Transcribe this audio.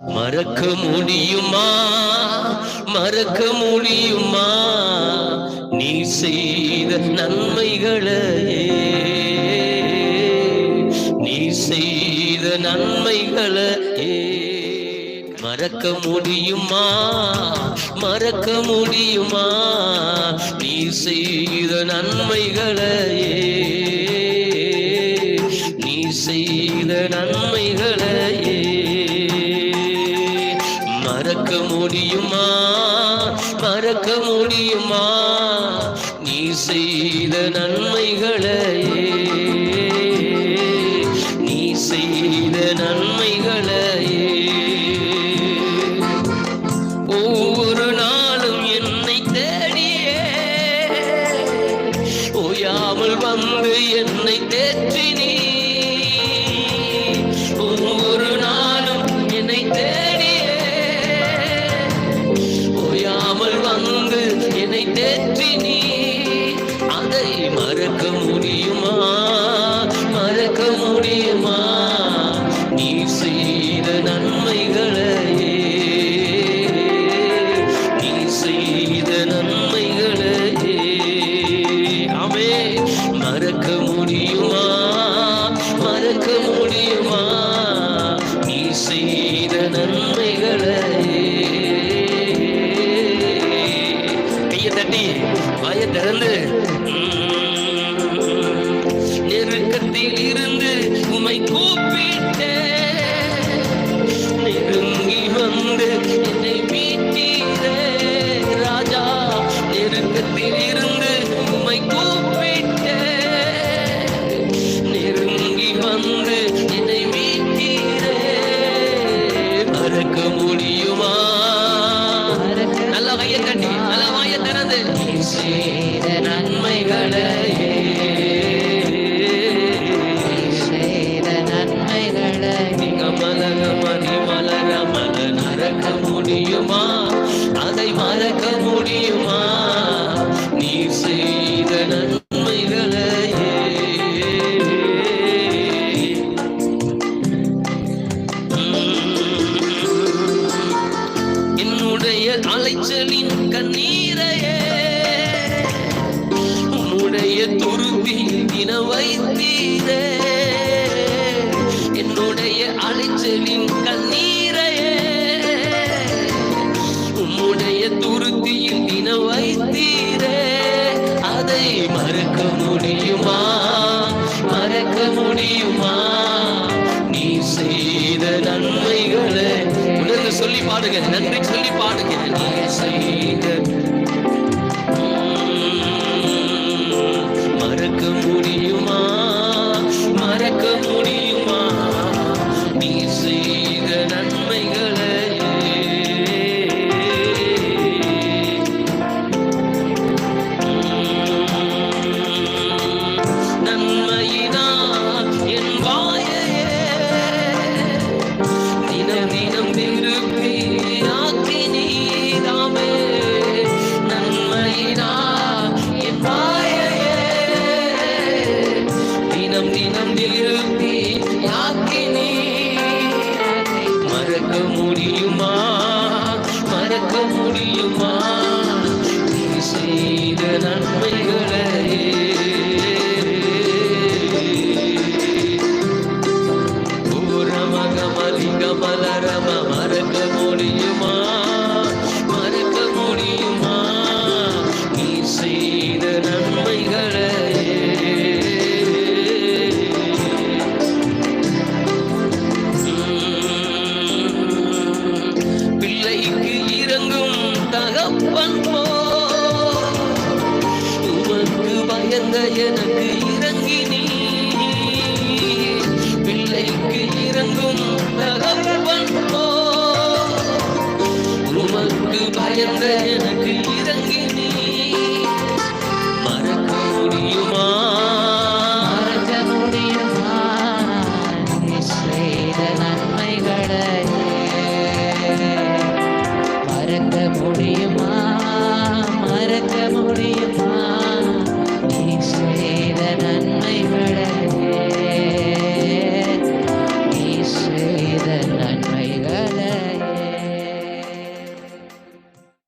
மறக்க முடியுமா? மறக்க முடியுமா? நீ செய்த நன்மைகளையே நீ செய்த நன்மைகளையே மறக்க முடியுமா? மறக்க முடியுமா? நீ செய்த நன்மைகளையே நீ செய்த நன்மைகளையே மறக்க முடியுமா நீ செய்த நன்மைகளையே. நீ செய்த நன்மைகளையே. ஒவ்வொரு நாளும் என்னை தேடியே. ஓயாமல் வந்து என்னை தேற்றினீ மறக்க முடியுமா? மறக்க முடியுமா? நீ செய்த நன்மைகளையே கையை தட்டி வாய திறந்து. நெருக்கத்தில் இருந்து செய்த நன்மைகளையே செய்த நன்மைகளை நீங்க மலர மணி மலர மல மறக்க முடியுமா அதை மறக்க முடியுமா நீ செய்த நன்மைகளையே என்னுடைய அலைச்சலின் முடியுமா? நீ செய்த நன்மைகளை உணர்ந்து சொல்லி பாடுங்க நன்றி சொல்லி பாடுங்க. நீ செய்த மறக்க முடியும். மறக்க முடியுமா? நீ செய்த நன்மைகளே. மறக்க முடியுமா? மறக்க முடியுமா? நீ செய்த தகப்பன் போ உமக்கு பயந்த எனக்கு இறங்கி நீ பிள்ளைக்கு இறங்கும் உமக்கு பயந்த எனக்கு இறங்கி